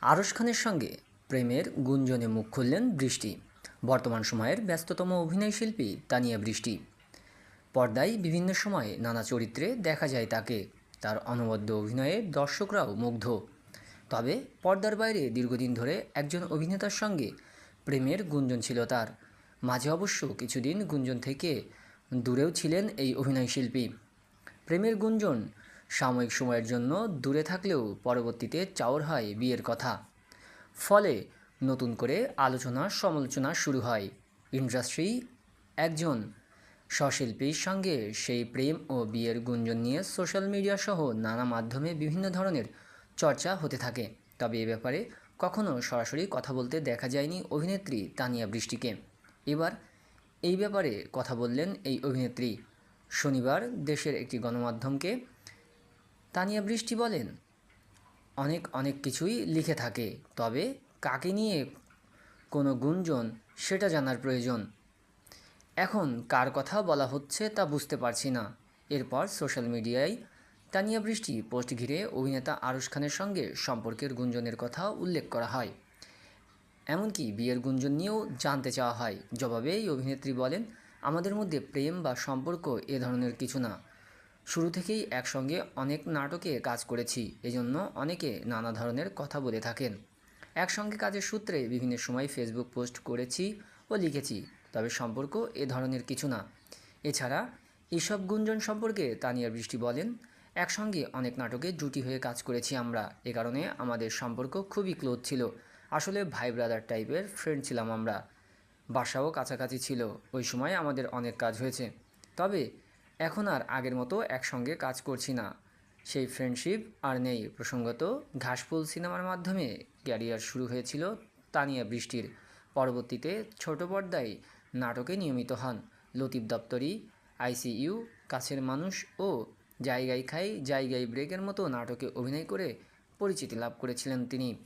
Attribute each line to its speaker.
Speaker 1: আরশ খানের সঙ্গে প্রেমের গুঞ্জনে মুখ খুললেন বৃষ্টি। বর্তমান সময়ের ব্যস্ততম অভিনয় শিল্পী তানিয়া বৃষ্টি। পর্দায় বিভিন্ন সময়ে নানা চরিত্রে দেখা যায় তাকে। তার অনবদ্য অভিনয়ে দর্শকরাও মুগ্ধ। তবে পর্দার বাইরে দীর্ঘদিন ধরে একজন অভিনেতার সঙ্গে প্রেমের গুঞ্জন ছিল তার। মাঝে অবশ্য কিছুদিন গুঞ্জন থেকে দূরেও ছিলেন এই অভিনয় শিল্পী। প্রেমের গুঞ্জন সাময়িক সময়ের জন্য দূরে থাকলেও পরবর্তীতে চাওর হয় বিয়ের কথা। ফলে নতুন করে আলোচনা, সমালোচনা শুরু হয়। ইন্ডাস্ট্রি একজন। সশিল্পীর সঙ্গে সেই প্রেম ও বিয়ের গুঞ্জন নিয়ে সোশ্যাল মিডিয়া সহ নানা মাধ্যমে বিভিন্ন ধরনের চর্চা হতে থাকে। তবে এ ব্যাপারে কখনও সরাসরি কথা বলতে দেখা যায়নি অভিনেত্রী তানিয়া বৃষ্টিকে। এবার এই ব্যাপারে কথা বললেন এই অভিনেত্রী। শনিবার দেশের একটি গণমাধ্যমকে তানিয়া বৃষ্টি বলেন? অনেক অনেক কিছুই লিখে থাকে, তবে কাকে নিয়ে কোনো গুঞ্জন সেটা জানার প্রয়োজন। এখন কার কথা বলা হচ্ছে তা বুঝতে পারছি না। এরপর সোশ্যাল মিডিয়ায় তানিয়া বৃষ্টি পোস্ট ঘিরে অভিনেতা আরশ খানের সঙ্গে সম্পর্কের গুঞ্জনের কথা উল্লেখ করা হয়। এমনকি বিয়ের গুঞ্জন নিয়েও জানতে চাওয়া হয়। জবাবে এই অভিনেত্রী বলেন, আমাদের মধ্যে প্রেম বা সম্পর্ক এ ধরনের কিছু না। শুরু থেকেই একসঙ্গে অনেক নাটকে কাজ করেছি, এজন্য অনেকে নানা ধরনের কথা বলে থাকেন। একসঙ্গে কাজের সূত্রে বিভিন্ন সময় ফেসবুক পোস্ট করেছি ও লিখেছি, তবে সম্পর্ক এ ধরনের কিছু না। এছাড়া এসব গুঞ্জন সম্পর্কে তানিয়া বৃষ্টি বলেন, একসঙ্গে অনেক নাটকে জুটি হয়ে কাজ করেছি আমরা, এ কারণে আমাদের সম্পর্ক খুবই ক্লোজ ছিল। আসলে ভাই ব্রাদার টাইপের ফ্রেন্ড ছিলাম আমরা। বাসাও কাছাকাছি ছিল, ওই সময় আমাদের অনেক কাজ হয়েছে। তবে এখন আর আগের মতো একসঙ্গে কাজ করছি না। সেই ফ্রেন্ডশিপ আর নেই। প্রসঙ্গত, ঘাসফুল সিনেমার মাধ্যমে ক্যারিয়ার শুরু হয়েছিল তানিয়া বৃষ্টির। পরবর্তীতে ছোট পর্দায় নাটকে নিয়মিত হন। লতিফ দপ্তরি, আইসিইউ, কাছের মানুষ ও জায়গায় খাই, জায়গায় ব্রেকের মতো নাটকে অভিনয় করে পরিচিতি লাভ করেছিলেন তিনি।